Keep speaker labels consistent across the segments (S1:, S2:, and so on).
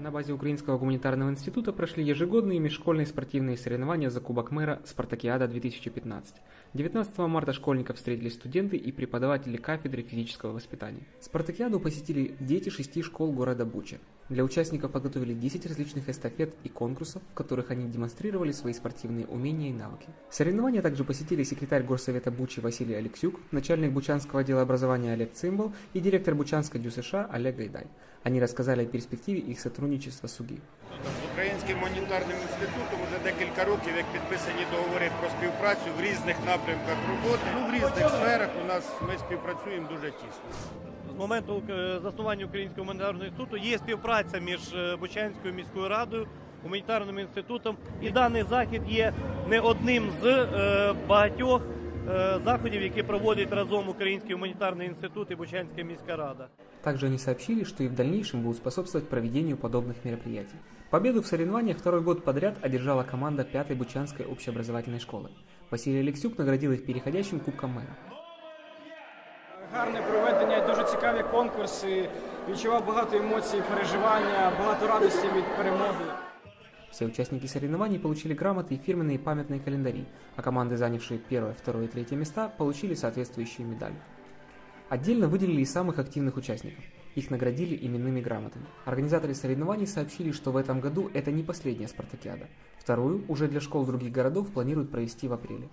S1: На базе Украинского гуманитарного института прошли ежегодные межшкольные спортивные соревнования за Кубок мэра «Спартакиада-2015». 19 марта школьников встретили студенты и преподаватели кафедры физического воспитания. Спартакиаду посетили дети шести школ города Буча. Для участников подготовили 10 различных эстафет и конкурсов, в которых они демонстрировали свои спортивные умения и навыки. Соревнования также посетили секретарь Горсовета Бучи Василий Алексюк, начальник Бучанского отдела образования Олег Цимбал и директор Бучанской ДЮСШ Олег Гайдай. Они рассказали о перспективе их сотрудничества с УГИ.
S2: З Українським гуманітарним інститутом вже декілька років, як підписані договори про співпрацю в різних напрямках роботи. Ну, в різних сферах у нас ми співпрацюємо дуже тісно.
S3: З моменту е, заснування Українського гуманітарного інституту є співпраця між е, Бучанською міською радою, гуманітарним інститутом. І даний захід є не одним з е, багатьох е, заходів, які проводять разом Український гуманітарний інститут і Бучанська міська рада.
S1: Также они сообщили, что и в дальнейшем будут способствовать проведению подобных мероприятий. Победу в соревнованиях второй год подряд одержала команда 5-й Бучанской общеобразовательной школы. Василий Алексюк наградил их переходящим кубком мэра.
S4: Гарне проведення, дуже цікаві конкурси. Відчував багато емоцій, переживання, багато радості від перемоги.
S1: Все участники соревнований получили грамоты и фирменные памятные календари, а команды, занявшие первое, второе и третье места, получили соответствующие медали. Отдельно выделили и самых активных участников. Их наградили именными грамотами. Организаторы соревнований сообщили, что в этом году это не последняя спартакиада. Вторую, уже для школ других городов, планируют провести в апреле.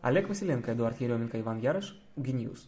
S1: Олег Василенко, Эдуард Еременко, Иван Ярош, Угиньюз.